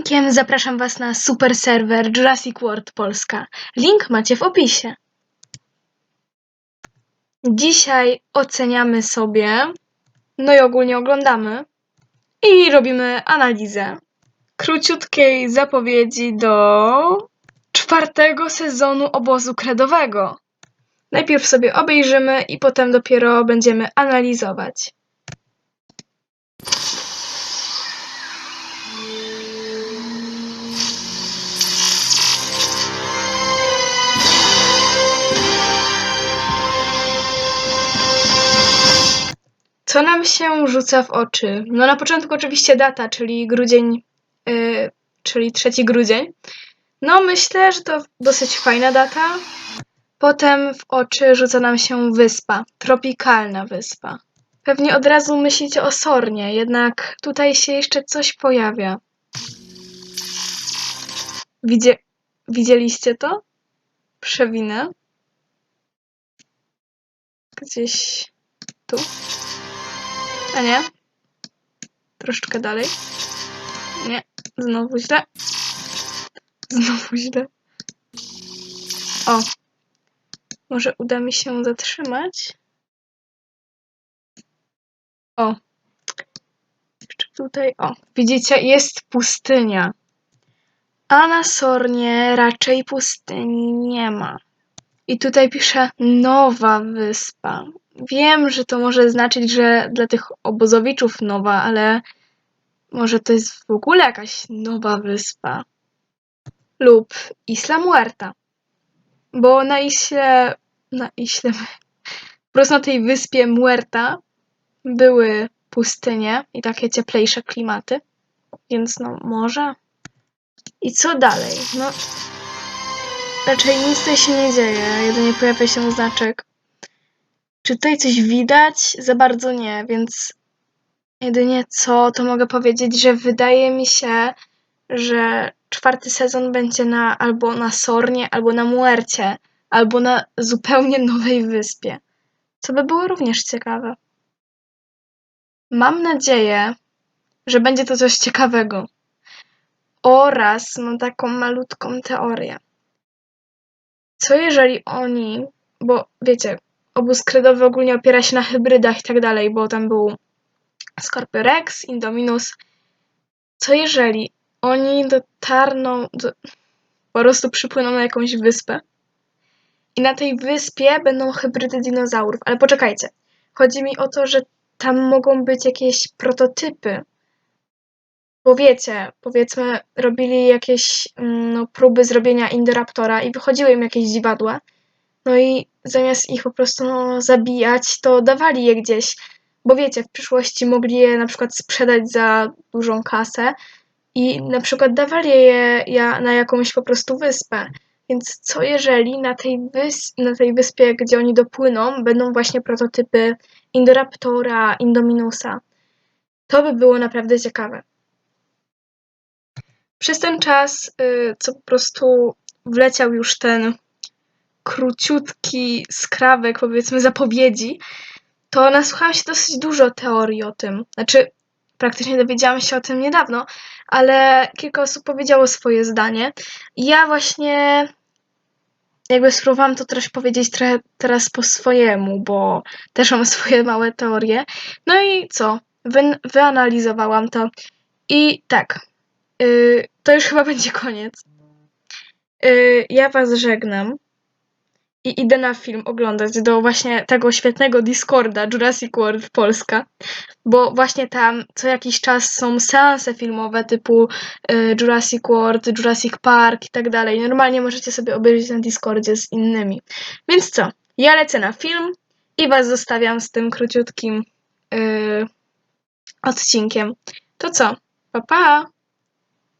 odcinkiem zapraszam Was na super serwer Jurassic World Polska. Link macie w opisie. Dzisiaj oceniamy sobie, no i ogólnie oglądamy i robimy analizę króciutkiej zapowiedzi do czwartego sezonu obozu kredowego. Najpierw sobie obejrzymy i potem dopiero będziemy analizować. Co nam się rzuca w oczy? No na początku oczywiście data, czyli grudzień, yy, czyli 3 grudzień. No myślę, że to dosyć fajna data. Potem w oczy rzuca nam się wyspa, tropikalna wyspa. Pewnie od razu myślicie o Sornie, jednak tutaj się jeszcze coś pojawia. Widzie... Widzieliście to? Przewinę. Gdzieś tu. A nie? Troszeczkę dalej. Nie, znowu źle. Znowu źle. O. Może uda mi się zatrzymać? O. Jeszcze tutaj, o. Widzicie, jest pustynia. A na Sornie raczej pustyni nie ma. I tutaj pisze nowa wyspa. Wiem, że to może znaczyć, że dla tych obozowiczów nowa, ale może to jest w ogóle jakaś nowa wyspa. Lub Isla Muerta. Bo na Iśle, na Iśle, po prostu na tej wyspie Muerta były pustynie i takie cieplejsze klimaty. Więc no może. I co dalej? No raczej nic tutaj się nie dzieje, jedynie pojawia się znaczek. Czy tutaj coś widać? Za bardzo nie, więc jedynie co, to mogę powiedzieć, że wydaje mi się, że czwarty sezon będzie na albo na Sornie, albo na Muercie, albo na zupełnie nowej wyspie. Co by było również ciekawe. Mam nadzieję, że będzie to coś ciekawego. Oraz mam taką malutką teorię. Co jeżeli oni, bo wiecie, obóz kredowy ogólnie opiera się na hybrydach i tak dalej, bo tam był Scorpiorex, Indominus. Co jeżeli oni dotarną, do, po prostu przypłyną na jakąś wyspę i na tej wyspie będą hybrydy dinozaurów. Ale poczekajcie, chodzi mi o to, że tam mogą być jakieś prototypy. Bo wiecie, powiedzmy, robili jakieś mm, no, próby zrobienia Indoraptora i wychodziły im jakieś dziwadła. No i zamiast ich po prostu no, zabijać, to dawali je gdzieś. Bo wiecie, w przyszłości mogli je na przykład sprzedać za dużą kasę i na przykład dawali je ja na jakąś po prostu wyspę. Więc co jeżeli na tej, wys na tej wyspie, gdzie oni dopłyną, będą właśnie prototypy Indoraptora, Indominusa? To by było naprawdę ciekawe. Przez ten czas, y, co po prostu wleciał już ten króciutki skrawek, powiedzmy, zapowiedzi, to nasłuchałam się dosyć dużo teorii o tym. Znaczy, praktycznie dowiedziałam się o tym niedawno, ale kilka osób powiedziało swoje zdanie. I ja właśnie jakby spróbowałam to też powiedzieć trochę teraz po swojemu, bo też mam swoje małe teorie. No i co? Wy, wyanalizowałam to. I tak, yy, to już chyba będzie koniec. Yy, ja was żegnam i idę na film oglądać do właśnie tego świetnego Discorda Jurassic World Polska, bo właśnie tam co jakiś czas są seanse filmowe typu y, Jurassic World, Jurassic Park i tak dalej. Normalnie możecie sobie obejrzeć na Discordzie z innymi. Więc co? Ja lecę na film i was zostawiam z tym króciutkim y, odcinkiem. To co? Pa pa!